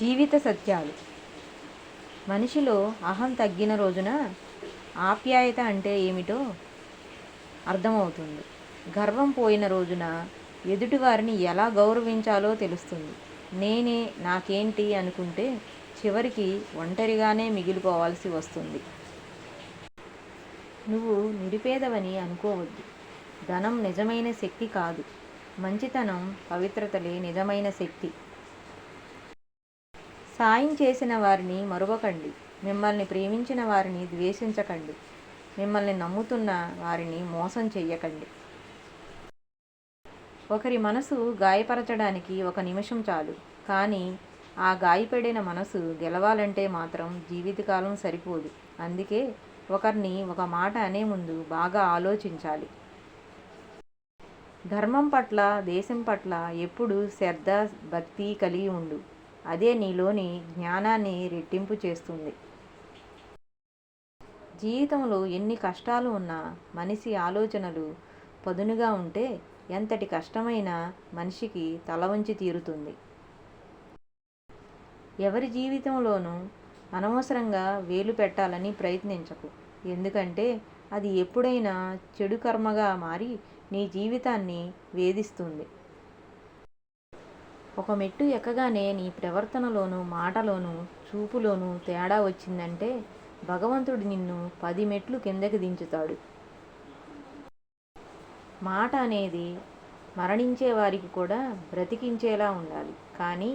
జీవిత సత్యాలు. మనిషిలో అహం తగ్గిన రోజున ఆప్యాయత అంటే ఏమిటో అర్థమవుతుంది. గర్వం పోయిన రోజున ఎదుటివారిని ఎలా గౌరవించాలో తెలుస్తుంది. నేనే నాకేంటి అనుకుంటే చివరికి ఒంటరిగానే మిగిలిపోవాల్సి వస్తుంది. నువ్వు నిరుపేదవని అనుకోవద్దు. ధనం నిజమైన శక్తి కాదు. మంచితనం పవిత్రతలే నిజమైన శక్తి. సాయం చేసిన వారిని మరువకండి. మిమ్మల్ని ప్రేమించిన వారిని ద్వేషించకండి. మిమ్మల్ని నమ్ముతున్న వారిని మోసం చెయ్యకండి. ఒకరి మనసు గాయపరచడానికి ఒక నిమిషం చాలు. కానీ ఆ గాయపడిన మనసు గెలవాలంటే మాత్రం జీవితకాలం సరిపోదు. అందుకే ఒకరిని ఒక మాట అనే ముందు బాగా ఆలోచించాలి. ధర్మం పట్ల దేశం పట్ల ఎప్పుడు శ్రద్ధ భక్తి కలిగి ఉండు. అదే నీలోని జ్ఞానాన్ని రెట్టింపు చేస్తుంది. జీవితంలో ఎన్ని కష్టాలు ఉన్నా మనిషి ఆలోచనలు పదునుగా ఉంటే ఎంతటి కష్టమైన మనిషికి తల వంచి తీరుతుంది. ఎవరి జీవితంలోనూ అనవసరంగా వేలు పెట్టాలని ప్రయత్నించకు. ఎందుకంటే అది ఎప్పుడైనా చెడు కర్మగా మారి నీ జీవితాన్ని వేధిస్తుంది. ఒక మెట్టు ఎక్కగానే నీ ప్రవర్తనలోను మాటలోను చూపులోను తేడా వచ్చిందంటే భగవంతుడు నిన్ను పది మెట్లు కిందకి దించుతాడు. మాట అనేది మరణించే వారికి కూడా బ్రతికించేలా ఉండాలి. కానీ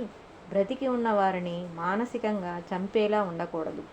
బ్రతికి ఉన్న వారిని మానసికంగా చంపేలా ఉండకూడదు.